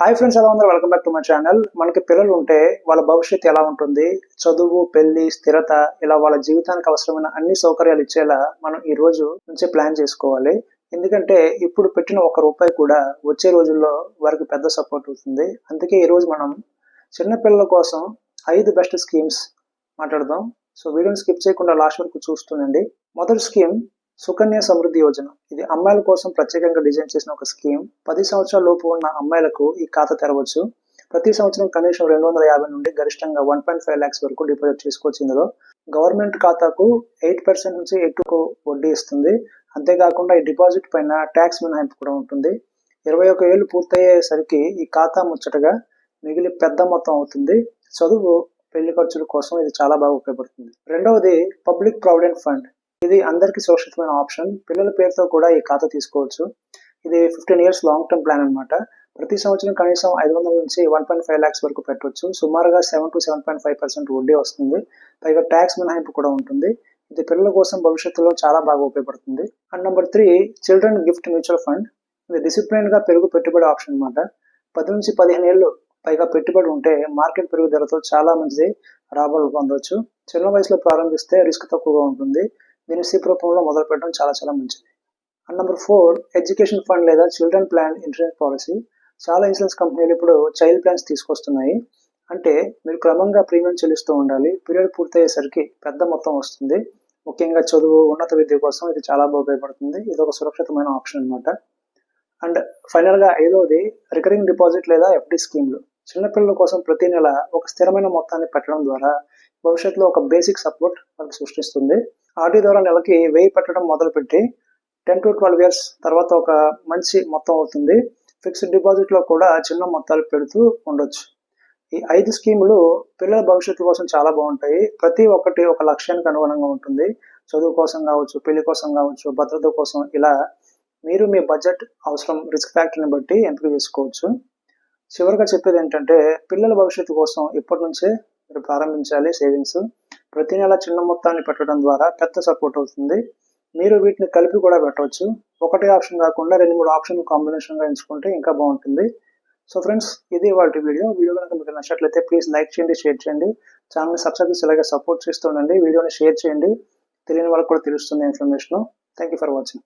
Hi friends ఎలా ఉన్నారు welcome back to my channel మనకి పిల్లలు ఉంటే వాళ్ళ భవిష్యత్తు ఎలా ఉంటుంది? చదువు పెళ్ళి స్థిరత ఇలా వాళ్ళ జీవితానికి అవసరమైన అన్ని సౌకర్యాలు ఇచ్చేలా మనం ఈ రోజు నుంచే ప్లాన్ చేసుకోవాలి. ఎందుకంటే ఇప్పుడు పెట్టిన ఒక రూపాయి కూడా వచ్చే రోజుల్లో వారికి పెద్ద సపోర్ట్ అవుతుంది. అందుకే ఈరోజు మనం చిన్న పిల్లల కోసం ఐదు బెస్ట్ స్కీమ్స్ మాట్లాడదాం. సో వీడియోని స్కిప్ చేయకుండా లాస్ట్ వరకు చూస్తుండండి మొదటి స్కీమ్ సుకన్య సమృద్ధి యోజన. ఇది అమ్మాయిల కోసం ప్రత్యేకంగా డిజైన్ చేసిన ఒక స్కీమ్. పది సంవత్సరాల లోపు ఉన్న అమ్మాయిలకు ఈ ఖాతా తెరవచ్చు. ప్రతి సంవత్సరం కనీసం రెండు వందల యాభై నుండి గరిష్టంగా వన్ పాయింట్ ఫైవ్ ల్యాక్స్ వరకు డిపాజిట్ చేసుకోవచ్చు ఇందులో. గవర్నమెంట్ ఖాతాకు ఎయిట్ పర్సెంట్ నుంచి ఎక్కువ వడ్డీ ఇస్తుంది. అంతేకాకుండా ఈ డిపాజిట్ పైన ట్యాక్స్ మినహాయింపు కూడా ఉంటుంది. ఇరవై ఒక ఏళ్ళు పూర్తయ్యేసరికి ఈ ఖాతా ముచ్చటగా మిగిలి పెద్ద మొత్తం అవుతుంది. చదువు పెళ్ళి ఖర్చుల కోసం ఇది చాలా బాగా ఉపయోగపడుతుంది. రెండవది పబ్లిక్ ప్రావిడెంట్ ఫండ్. ఇది అందరికీ సురక్షితమైన ఆప్షన్. పిల్లల పేరుతో కూడా ఈ ఖాతా తీసుకోవచ్చు. ఇది fifteen years long term plan అనమాట ప్రతి సంవత్సరం కనీసం ఐదు వందల నుంచి వన్ పాయింట్ ఫైవ్ ల్యాక్స్ వరకు పెట్టవచ్చు సుమారుగా seven to seven point five percent వడ్డీ వస్తుంది. పైగా ట్యాక్స్ మినహాయింపు కూడా ఉంటుంది. ఇది పిల్లల కోసం భవిష్యత్తులో చాలా బాగా ఉపయోగపడుతుంది. And number three children gift mutual fund ఇది డిసిప్లిన్గా పెరుగు పెట్టుబడి ఆప్షన్ అనమాట పది నుంచి పదిహేను ఏళ్ళు పైగా పెట్టుబడి ఉంటే మార్కెట్ పెరుగుదలతో చాలా మంచి రాబడులు పొందవచ్చు చిన్న వయసులో ప్రారంభిస్తే రిస్క్ తక్కువగా ఉంటుంది. దీన్ని సిప్ రూపంలో మొదలు పెట్టడం చాలా చాలా మంచిది. And number four education fund లేదా చిల్డ్రన్ ప్లాన్ ఇన్సూరెన్స్ పాలసీ చాలా ఇన్సూరెన్స్ కంపెనీలు ఇప్పుడు చైల్డ్ ప్లాన్స్ తీసుకొస్తున్నాయి. అంటే మీరు క్రమంగా ప్రీమియం చెల్లిస్తూ ఉండాలి. పీరియడ్ పూర్తయ్యేసరికి పెద్ద మొత్తం వస్తుంది. ముఖ్యంగా చదువు ఉన్నత విద్య కోసం ఇది చాలా బాగా ఉపయోగపడుతుంది. ఇది ఒక సురక్షితమైన ఆప్షన్ అనమాట అండ్ ఫైనల్గా ఐదవది రికరింగ్ డిపాజిట్ లేదా ఎఫ్డి స్కీమ్లు చిన్నపిల్లల కోసం ప్రతి నెల ఒక స్థిరమైన మొత్తాన్ని పెట్టడం ద్వారా భవిష్యత్తులో ఒక బేసిక్ సపోర్ట్ మనకు సృష్టిస్తుంది. ఆర్డీ ద్వారా నెలకి వెయ్యి పెట్టడం మొదలుపెట్టి టెన్ టు ట్వెల్వ్ ఇయర్స్ తర్వాత ఒక మంచి మొత్తం అవుతుంది. ఫిక్స్డ్ డిపాజిట్లో కూడా చిన్న మొత్తాలు పెడుతూ ఉండొచ్చు. ఈ ఐదు స్కీములు పిల్లల భవిష్యత్తు కోసం చాలా బాగుంటాయి. ప్రతి ఒక్కటి ఒక లక్ష్యానికి అనుగుణంగా ఉంటుంది. చదువు కోసం కావచ్చు పెళ్ళి కోసం కావచ్చు భద్రత కోసం ఇలా మీరు మీ బడ్జెట్ అవసరం రిస్క్ ఫ్యాక్టర్ని బట్టి ఎంపిక చేసుకోవచ్చు. చివరిగా చెప్పేది ఏంటంటే పిల్లల భవిష్యత్తు కోసం ఇప్పటి నుంచే మీరు ప్రారంభించాలి సేవింగ్స్. ప్రతి నెల చిన్న మొత్తాన్ని పెట్టడం ద్వారా పెద్ద సపోర్ట్ అవుతుంది. మీరు వీటిని కలిపి కూడా పెట్టవచ్చు. ఒకటే ఆప్షన్ కాకుండా రెండు మూడు ఆప్షన్ కాంబినేషన్గా ఎంచుకుంటే ఇంకా బాగుంటుంది. సో ఫ్రెండ్స్ ఇది వాళ్ళ వీడియో. వీడియో కనుక మీకు నచ్చినట్లయితే ప్లీజ్ లైక్ చేయండి షేర్ చేయండి. ఛానల్ని సబ్స్క్రైబ్ చేసి ఇలాగే సపోర్ట్ చేస్తుండండి వీడియోని షేర్ చేయండి. తెలియని వాళ్ళకి కూడా తెలుస్తుంది information. Thank you for watching.